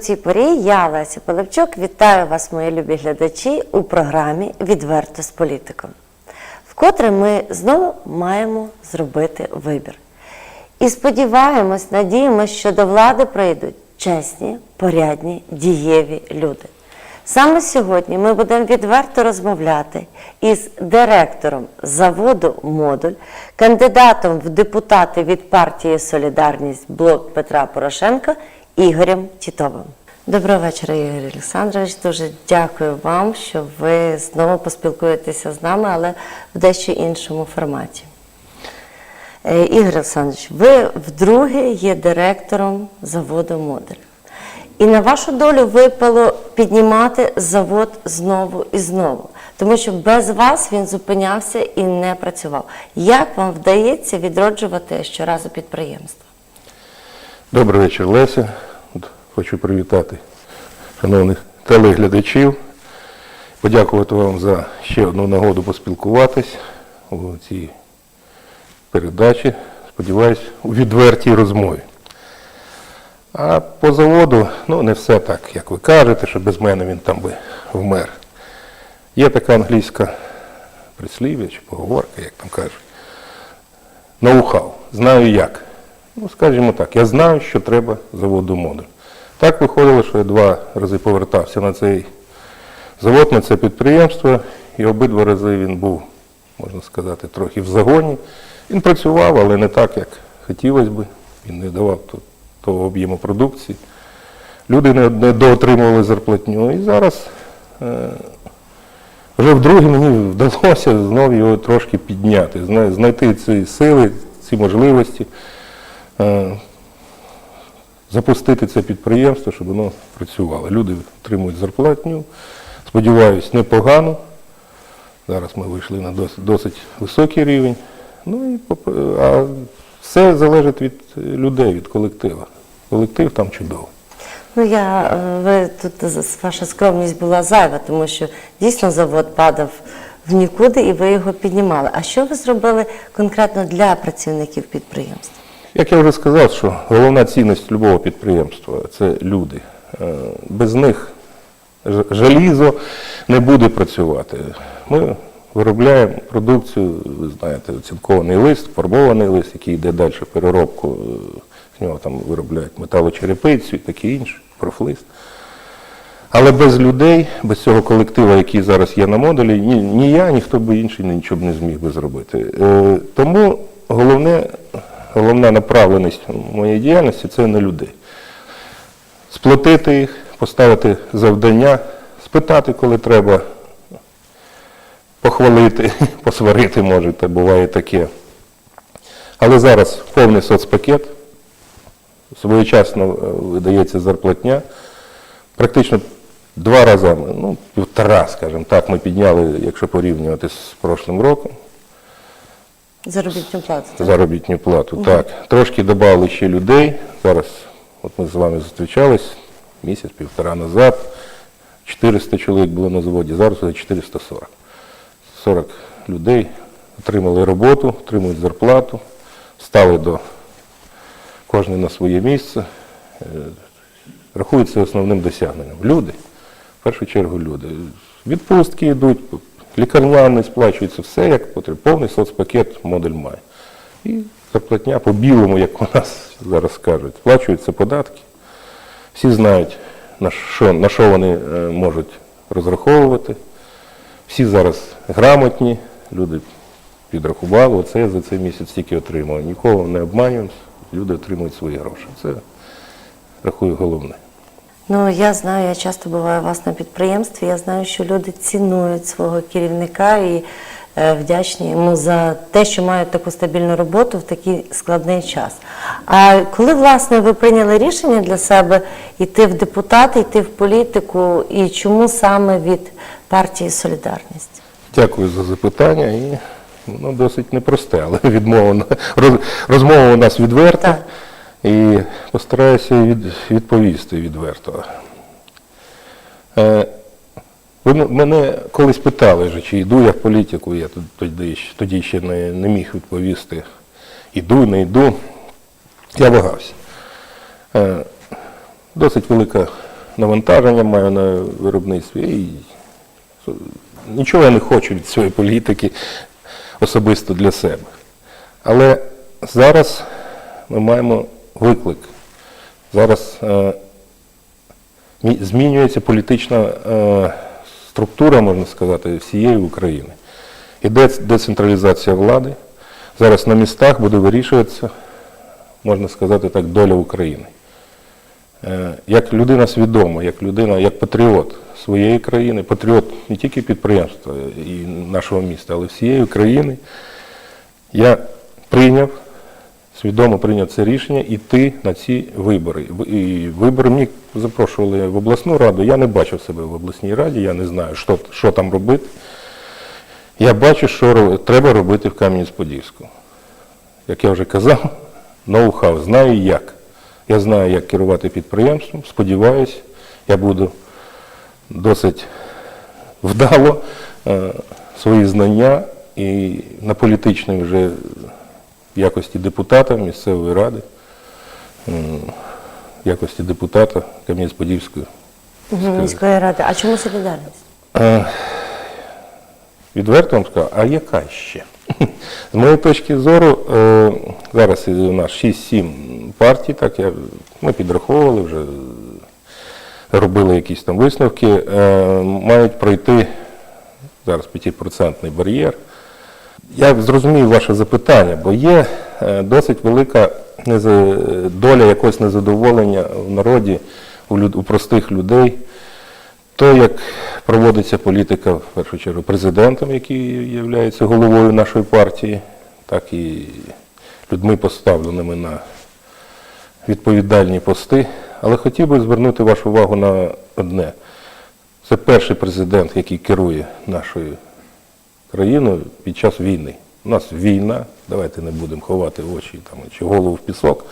цій порі я, Леся Пилипчук, вітаю вас, мої любі глядачі, у програмі Відверто з політиком. Вкотре ми знову маємо зробити вибір. І сподіваємось, надіємось, що до влади прийдуть чесні, порядні, дієві люди. Саме сьогодні ми будемо відверто розмовляти із директором заводу Модуль, кандидатом в депутати від партії Солідарність Блок Петра Порошенка Ігорем Тітовим. Доброго вечора, Ігор Олександрович. Дуже дякую вам, що ви знову поспілкуєтеся з нами, але в дещо іншому форматі. Е, Ігор Олександрович, ви вдруге є директором заводу Модуль. І на вашу долю випало піднімати завод знову і знову, тому що без вас він зупинявся і не працював. Як вам вдається відроджувати щоразу підприємство? Добрий вечір, Леся. Хочу привітати шановних телеглядачів, подякувати вам за ще одну нагоду поспілкуватись у цій передачі. Сподіваюсь, у відвертій розмові. А по заводу, ну не все так, як ви кажете, що без мене він там би вмер. Є така англійська прислів'я чи поговорка, як там кажуть. Ноу-хау. Знаю як. Ну, скажімо так, я знаю, що треба заводу модуль. Так виходило, що я два рази повертався на цей завод, на це підприємство, і обидва рази він був, можна сказати, трохи в загоні. Він працював, але не так, як хотілося би. Він не давав того об'єму продукції. Люди не, не доотримували зарплатню. І зараз е, вже вдруге мені вдалося знову його трошки підняти, знайти ці сили, ці можливості, е, запустити це підприємство, щоб воно працювало. Люди отримують зарплатню, сподіваюсь, непогано. Зараз ми вийшли на досить, досить високий рівень. Ну і а все залежить від людей, від колектива. Колектив там чудовий. Ну я е, ви тут ваша скромність була зайва, тому що дійсно завод падав в нікуди і ви його піднімали. А що ви зробили конкретно для працівників підприємства? Як я вже сказав, що головна цінність любого підприємства це люди. Е, Без них желізо не буде працювати. Ми виробляємо продукцію, ви знаєте, оцінкований лист, фарбований лист, який йде далі в переробку. е, З нього там виробляють металочерепицю і таке інше, профлист. Але без людей, без цього колективу, який зараз є на модулі, ні, ні я, ніхто би інший нічого б не зміг би зробити. Е, тому головне, головна направленість моєї діяльності це на людей. Сплотити їх, поставити завдання, спитати, коли треба, похвалити, посварити можете, буває таке. Але зараз повний соцпакет, своєчасно е, видається зарплатня. Практично два рази, ну, півтора, скажімо так, ми підняли, якщо порівнювати з прошлим роком, Заробітну плату. так? заробітну плату. Так, трошки додали ще людей. Зараз, от ми з вами зустрічались місяць-півтора назад. 400 чоловік було на заводі, зараз вже 440. 40 людей отримали роботу, отримують зарплату, стали до кожен на своє місце. Е, Рахується основним досягненням. Люди, в першу чергу люди. Відпустки йдуть, лікарняні сплачується, все як потрібно. Повний соцпакет модель має. І зарплатня по білому, як у нас зараз кажуть, сплачуються податки. Всі знають, на що, на що вони е, можуть розраховувати. Всі зараз грамотні, люди підрахували, оце я за цей місяць стільки отримав. Нікого не обманюємо, люди отримують свої гроші. Це рахую головне. Ну я знаю, я часто буваю у вас на підприємстві. Я знаю, що люди цінують свого керівника і е, вдячні йому за те, що мають таку стабільну роботу в такий складний час. А коли власне ви прийняли рішення для себе йти в депутати, йти в політику, і чому саме від партії Солідарність? Дякую за запитання. І воно досить непросте, але відмова розмова у нас відверта. Так. І постараюся від, відповісти відверто. Е, ви мене колись питали, вже, чи йду я в політику, я тоді, тоді ще не, не міг відповісти. Іду, не йду. Я вагався. Е, досить велике навантаження маю на виробництві. І нічого я не хочу від цієї політики особисто для себе. Але зараз ми маємо виклик. Зараз е, змінюється політична е, структура, можна сказати, всієї України. Іде децентралізація влади. Зараз на містах буде вирішуватися, можна сказати так, доля України. Е, Як людина свідома, як людина, як патріот своєї країни, патріот не тільки підприємства і нашого міста, але всієї країни, я прийняв, свідомо прийняв це рішення йти на ці вибори. І вибори мені запрошували в обласну раду. Я не бачив себе в обласній раді, я не знаю, що, що там робити. Я бачу, що треба робити в Кам'янець-Подільську. Як я вже казав, ноу-хау, знаю як. Я знаю, як керувати підприємством. Сподіваюсь, я буду досить вдало е, свої знання і на політичній вже якості депутата місцевої ради, в якості депутата Кам'янець-Подільської. міської ради. А чому солідарність? Е, Відверто вам скажу, а яка ще? З моєї точки зору, е, зараз у нас 6-7 партій, так я, ми підраховували вже, робили якісь там висновки, е, мають пройти зараз 5% бар'єр. Я зрозумів ваше запитання, бо є е, досить велика доля якогось незадоволення в народі, у простих людей. То, як проводиться політика, в першу чергу, президентом, який є головою нашої партії, так і людьми поставленими на відповідальні пости. Але хотів би звернути вашу увагу на одне. Це перший президент, який керує нашою країною під час війни. У нас війна, давайте не будемо ховати очі там, чи голову в пісок.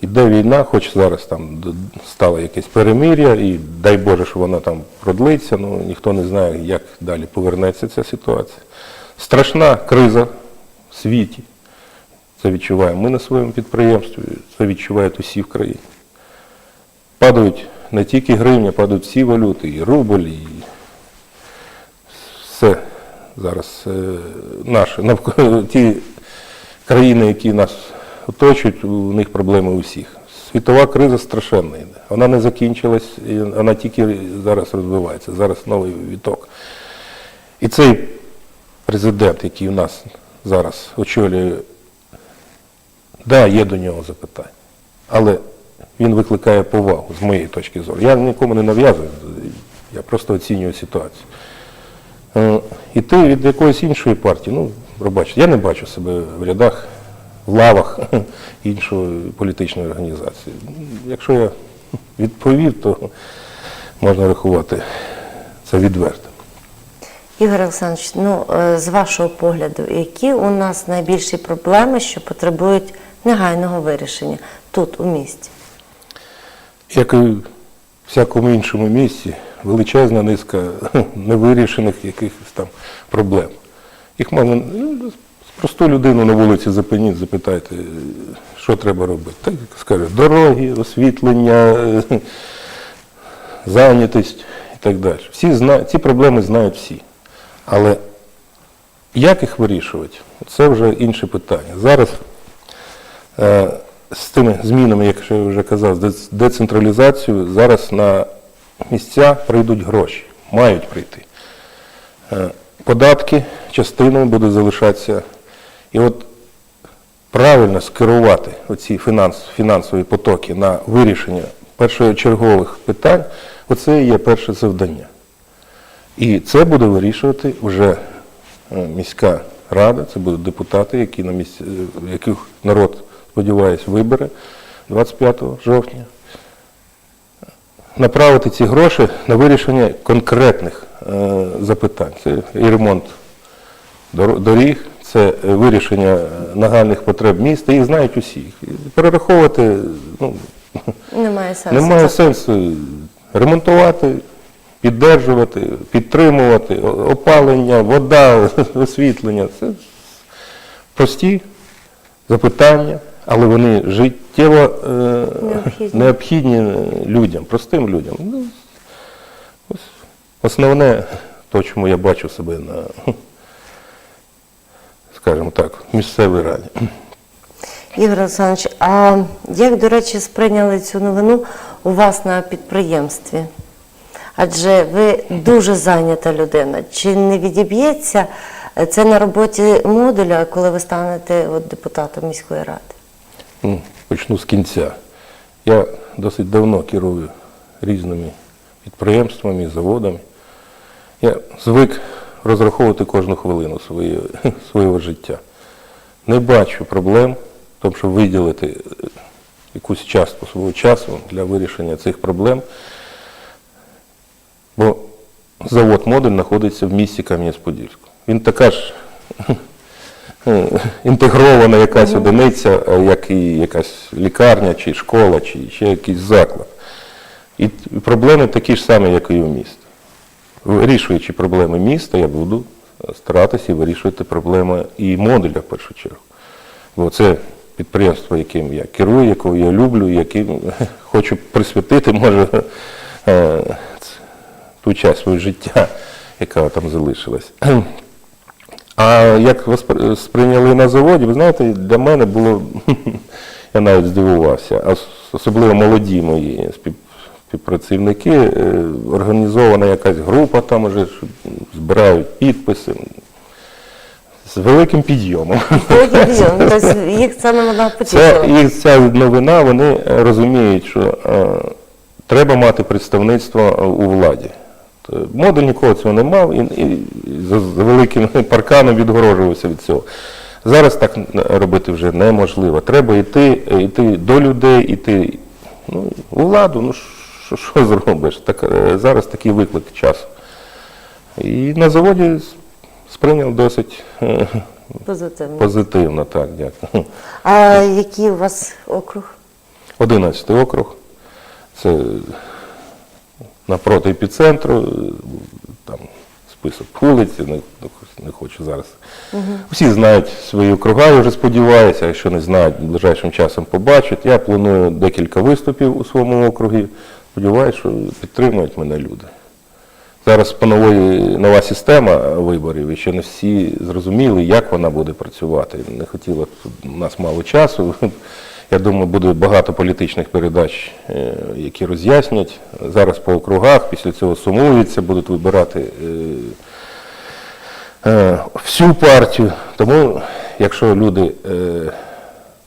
Іде війна, хоч зараз там стало якесь перемир'я, і дай Боже, що вона там продлиться, ну ніхто не знає, як далі повернеться ця ситуація. Страшна криза в світі. Це відчуваємо ми на своєму підприємстві, це відчувають усі в країні. Падають не тільки гривня, падають всі валюти, і рубль, і все зараз е, наше, навколо ті країни, які нас оточують, у них проблеми у всіх. Світова криза страшенна йде. Вона не закінчилась, вона тільки зараз розвивається. Зараз новий віток. І цей президент, який у нас зараз очолює, да, є до нього запитання, але він викликає повагу з моєї точки зору. Я нікому не нав'язую, я просто оцінюю ситуацію. Е, Іти від якоїсь іншої партії, ну, пробачте, я не бачу себе в рядах, в лавах іншої політичної організації. Якщо я відповів, то можна рахувати це відверто. Ігор Олександрович, ну е, з вашого погляду, які у нас найбільші проблеми, що потребують негайного вирішення тут, у місті? Як і в всякому іншому місці, величезна низка невирішених якихось там проблем. Їх можна ну, просту людину на вулиці зупиніть, запитайте, що треба робити. Так скаже, дороги, освітлення, е, зайнятість і так далі. Всі зна... Ці проблеми знають всі. Але як їх вирішувати, це вже інше питання. Зараз е, з тими змінами, як я вже казав, з децентралізацією, зараз на місця прийдуть гроші, мають прийти. Е, Податки частиною будуть залишатися. І от правильно скерувати оці фінанс, фінансові потоки на вирішення першочергових питань, оце і є перше завдання. І це буде вирішувати вже е, міська рада, це будуть депутати, які на місці, е, яких народ, сподіваюся, вибере 25 жовтня. Направити ці гроші на вирішення конкретних е, запитань. Це і ремонт доріг, це е, вирішення е, нагальних потреб міста, їх знають усі. Перераховувати ну, Немає сенсу. немає сенсу ремонтувати, піддержувати, підтримувати, опалення, вода, освітлення. Це прості запитання, але вони життєво е, Необхідні. необхідні е, людям, простим людям. Ну, ось основне, то, чому я бачу себе на, скажімо так, місцевій раді. Ігор Олександрович, а як, до речі, сприйняли цю новину у вас на підприємстві? Адже ви дуже зайнята людина. Чи не відіб'ється це на роботі модуля, коли ви станете от, депутатом міської ради? Ну, почну з кінця. Я досить давно керую різними підприємствами, заводами. Я звик розраховувати кожну хвилину своє, свого життя. Не бачу проблем тому, щоб виділити е, якусь частку свого часу для вирішення цих проблем. Бо завод модуль знаходиться в місті Кам'янець-Подільську. Він така ж інтегрована якась одиниця, е, як і якась лікарня, чи школа, чи ще якийсь заклад. І проблеми такі ж самі, як і у міста. Вирішуючи проблеми міста, я буду старатися вирішувати проблеми і модуля в першу чергу. Бо це підприємство, яким я керую, якого я люблю, яким хочу присвятити, може, е, ту часть свого життя, яка там залишилась. А як вас сприйняли на заводі, ви знаєте, для мене було, я навіть здивувався, особливо молоді мої співпрацівники, е, організована якась група, там уже збирають підписи з великим підйомом. Тобто їх це Це потішила. їх ця новина, вони розуміють, що е, треба мати представництво у владі. Т- Модуль нікого цього не мав і, і за великим парканом відгорожувався від цього. Зараз так робити вже неможливо. Треба йти, е, йти до людей, йти ну, у владу. Ну що, що зробиш? Так, е, зараз такий виклик часу. І на заводі сприйняв досить е, Позитивно. позитивно, так, дякую. А який у вас округ? 11 округ. Це напроти епіцентру, е, там список вулиць, не, не хочу зараз. Всі знають свої округа, я вже сподіваюся, якщо не знають, ближайшим часом побачать. Я планую декілька виступів у своєму округі. Сподіваюся, що підтримують мене люди. Зараз по нової нова система виборів, і ще не всі зрозуміли, як вона буде працювати. Не хотіло тут у нас мало часу. Я думаю, буде багато політичних передач, е, які роз'яснять. Зараз по округах, після цього сумуються, будуть вибирати е, е, всю партію. Тому, якщо люди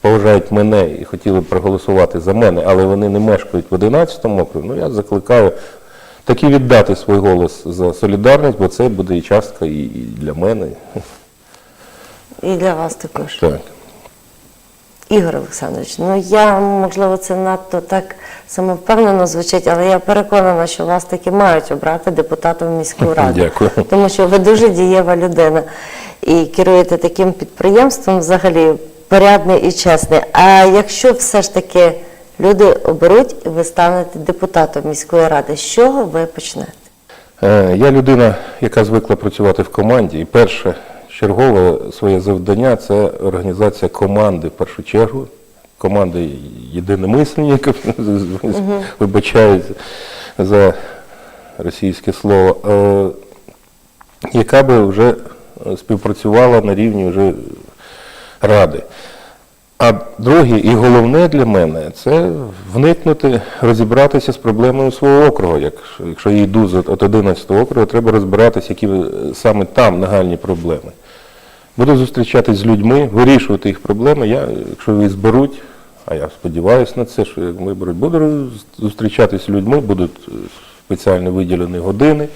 поважають мене і хотіли б проголосувати за мене, але вони не мешкають в 11 округі, ну я закликаю таки віддати свій голос за солідарність, бо це буде і частка і для мене. І для вас також. Так. Ігор Олександрович, ну я, можливо, це надто так самовпевнено звучить, але я переконана, що вас таки мають обрати депутатом в міську раду. Дякую. Тому що ви дуже дієва людина і керуєте таким підприємством взагалі порядний і чесний. А якщо все ж таки люди оберуть і ви станете депутатом міської ради, з чого ви почнете? Е, Я людина, яка звикла працювати в команді, і перше чергове своє завдання це організація команди в першу чергу. Команди єдиномисленників, вибачаюсь за російське слово, е, яка би вже співпрацювала на рівні вже ради. А друге і головне для мене це вникнути, розібратися з проблемою свого округу. Якщо, якщо я йду з 11 округу, треба розбиратися, які е, саме там нагальні проблеми. Буду зустрічатись з людьми, вирішувати їх проблеми. Я, якщо їх зберуть, а я сподіваюся на це, що як виберуть, буду зустрічатись з людьми, будуть е, спеціально виділені години.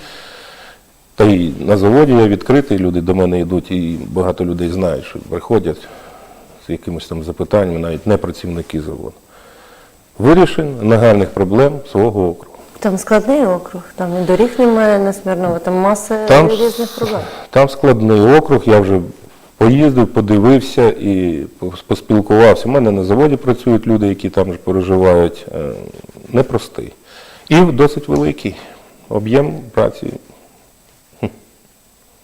Та й на заводі я відкритий, люди до мене йдуть, і багато людей знають, що приходять з якимись там запитаннями, навіть не працівники заводу. Вирішення нагальних проблем свого округу. Там складний округ, там і доріг немає несмірного, там маса Там, різних проблем. там складний округ, я вже поїздив, подивився і поспілкувався. У мене на заводі працюють люди, які там ж проживають. Е, Непростий. І досить великий об'єм праці.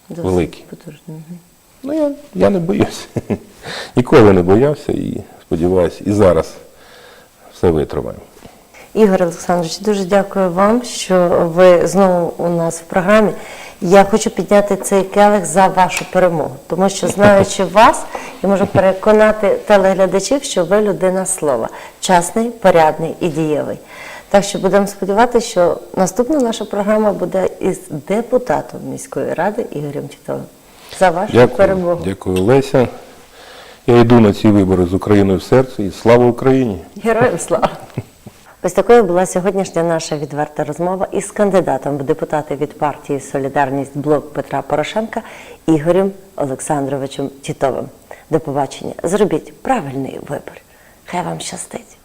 Досить Великий. потужний. Ну, я, я не боюся. Ніколи не боявся і сподіваюся, і зараз все витримаємо. Ігор Олександрович, дуже дякую вам, що ви знову у нас в програмі. Я хочу підняти цей келих за вашу перемогу, тому що знаючи вас, я можу переконати телеглядачів, що ви людина слова, чесний, порядний і дієвий. Так що будемо сподіватися, що наступна наша програма буде із депутатом міської ради Ігорем Тітовим. За вашу Дякую, перемогу. дякую, Леся. Я йду на ці вибори з Україною в серці і слава Україні! Героям слава! Ось такою була сьогоднішня наша відверта розмова із кандидатом в депутати від партії Солідарність Блок Петра Порошенка Ігорем Олександровичем Тітовим. До побачення. Зробіть правильний вибір. Хай вам щастить!